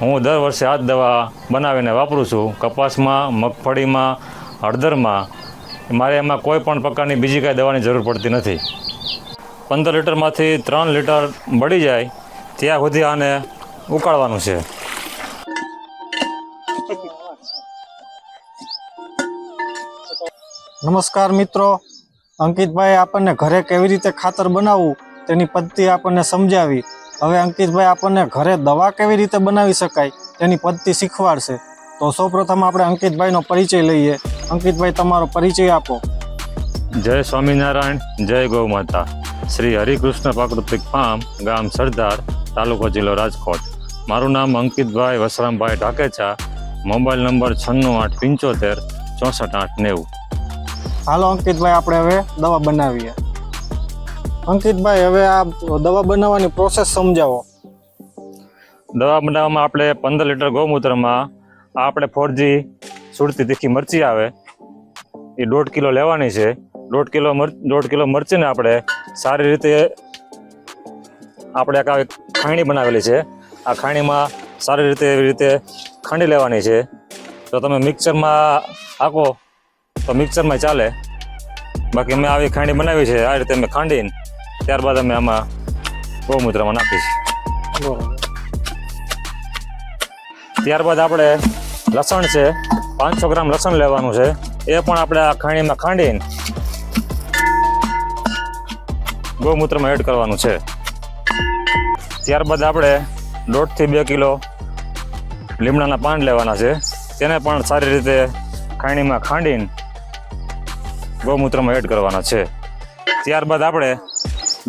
હું દર વર્ષે આ દવા બનાવીને વાપરું છું. કપાસમાં, મગફળીમાં, હળદરમાં. મારે એમાં કોઈ પણ પ્રકારની બીજી કાંઈ દવાની જરૂર પડતી નથી. પંદર લીટરમાંથી ત્રણ લીટર બળી જાય, ત્યાં સુધી આને ઉકાળવાનું છે. નમસ્કાર મિત્રો. અંકિતભાઈ, આપણને ઘરે કેવી રીતે ખાતર બનાવવું તેની પદ્ધતિ આપણને સમજાવી. હવે અંકિતભાઈ આપણને ઘરે દવા કેવી રીતે બનાવી શકાય તેની પદ્ધતિ શીખવાડશે. તો સૌપ્રથમ આપણે અંકિતભાઈનો પરિચય લઈએ. અંકિતભાઈ તમારો પરિચય આપો. જય સ્વામિનારાયણ જય ગૌ માતા. શ્રી હરિકૃષ્ણ પ્રાકૃતિક ફાર્મ ગામ સરદાર તાલુકો જિલ્લો રાજકોટ. મારું નામ અંકિતભાઈ વસરામભાઈ ઢાકેચા. મોબાઈલ નંબર છન્નું આઠ પંચોતેર ચોસઠ આઠ નેવું. હાલો અંકિતભાઈ આપણે હવે દવા બનાવીએ. અંકિતભાઈ, હવે આ દવા બનાવવાની પ્રોસેસ સમજાવો. દવા બનાવવામાં આપણે પંદર લીટર ગૌમૂત્રમાં આપણે ફોરજી સુરતી તીખી મરચી આવે. એ દોઢ કિલો લેવાની છે. દોઢ કિલો દોઢ કિલો મરચીને આપણે સારી રીતે આપણે એક ખાણી બનાવેલી છે. આ ખાણીમાં સારી રીતે એવી રીતે ખાંડી લેવાની છે. તો તમે મિક્સરમાં આખો તો મિક્સરમાં ચાલે. બાકી અમે આવી ખાંડી બનાવી છે, આ રીતે અમે ખાંડીને ત્યારબાદ અમે આમાં ગૌમૂત્રમાં નાખીશું. ત્યારબાદ આપણે લસણ છે, પાંચસો ગ્રામ લસણ લેવાનું છે. એ પણ આપણે આ ખાણીમાં ખાંડીને ગૌમૂત્રમાં એડ કરવાનું છે. ત્યારબાદ આપણે દોઢથી બે કિલો લીમડાના પાન લેવાના છે. તેને પણ સારી રીતે ખાણીમાં ખાંડીને ગૌમૂત્રમાં એડ કરવાના છે. ત્યારબાદ આપણે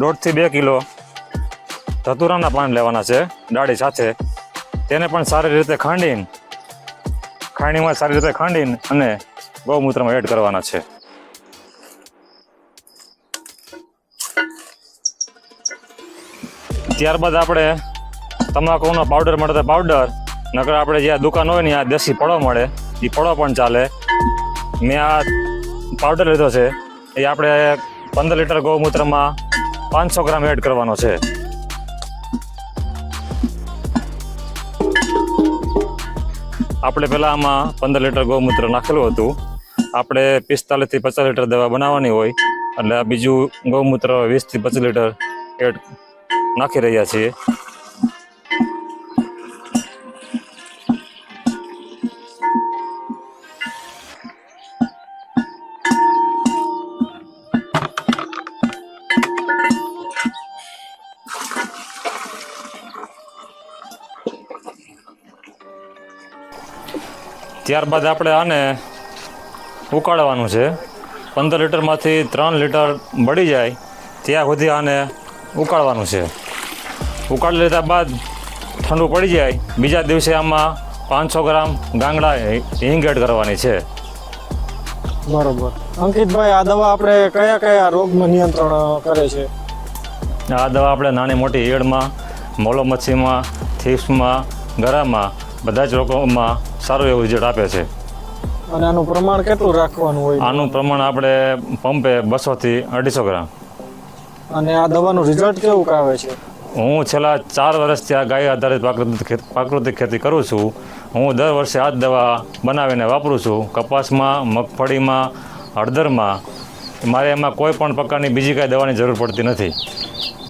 દોઢથી બે કિલો ધતુરાના પાન લેવાના છે, ડાળી સાથે. તેને પણ સારી રીતે ખાંડીને ખાણીમાં સારી રીતે ખાંડીને અને ગૌમૂત્રમાં એડ કરવાના છે. ત્યારબાદ આપણે તમાકુનો પાવડર મળે તો પાવડર, નકર આપણે જ્યાં દુકાન હોય ને, આ દેશી પળો મળે એ પળો પણ ચાલે. મેં આ પાવડર લીધો છે, એ આપણે પંદર લીટર ગૌમૂત્રમાં પાંચસો ગ્રામ એડ કરવાનો છે. આપણે પહેલાં આમાં પંદર લીટર ગૌમૂત્ર નાખેલું હતું. આપણે પિસ્તાલીસથી પચાસ લીટર દવા બનાવવાની હોય, એટલે આ બીજું ગૌમૂત્ર વીસથી પચીસ લીટર એડ નાખી રહ્યા છીએ. ત્યારબાદ આપણે આને ઉકાળવાનું છે. પંદર લીટરમાંથી ત્રણ લીટર બળી જાય ત્યાં સુધી આને ઉકાળવાનું છે. ઉકાળી લીધા બાદ ઠંડુ પડી જાય બીજા દિવસે આમાં પાંચસો ગ્રામ ગાંગડા હિંગ એડ કરવાની છે. બરોબર. અંકિતભાઈ આ દવા આપણે કયા કયા રોગમાં નિયંત્રણ કરે છે? આ દવા આપણે નાની મોટી ઈયળમાં મોલો મચ્છીમાં થીપ્સમાં ગરામાં બધા જ રોગોમાં સારું એવું રિઝલ્ટ આપે છે. અને આનું પ્રમાણ કેટલું રાખવાનું હોય? આનું પ્રમાણ આપણે પંપે બસોથી અઢીસો ગ્રામ. અને આ દવાનું રિઝલ્ટ કેવું આવે છે? હું છેલ્લા ચાર વર્ષથી આ ગાય આધારિત પ્રાકૃતિક પ્રાકૃતિક ખેતી કરું છું. હું દર વર્ષે આ જ દવા બનાવીને વાપરું છું. કપાસમાં મગફળીમાં હળદરમાં. મારે એમાં કોઈ પણ પ્રકારની બીજી કાંઈ દવાની જરૂર પડતી નથી.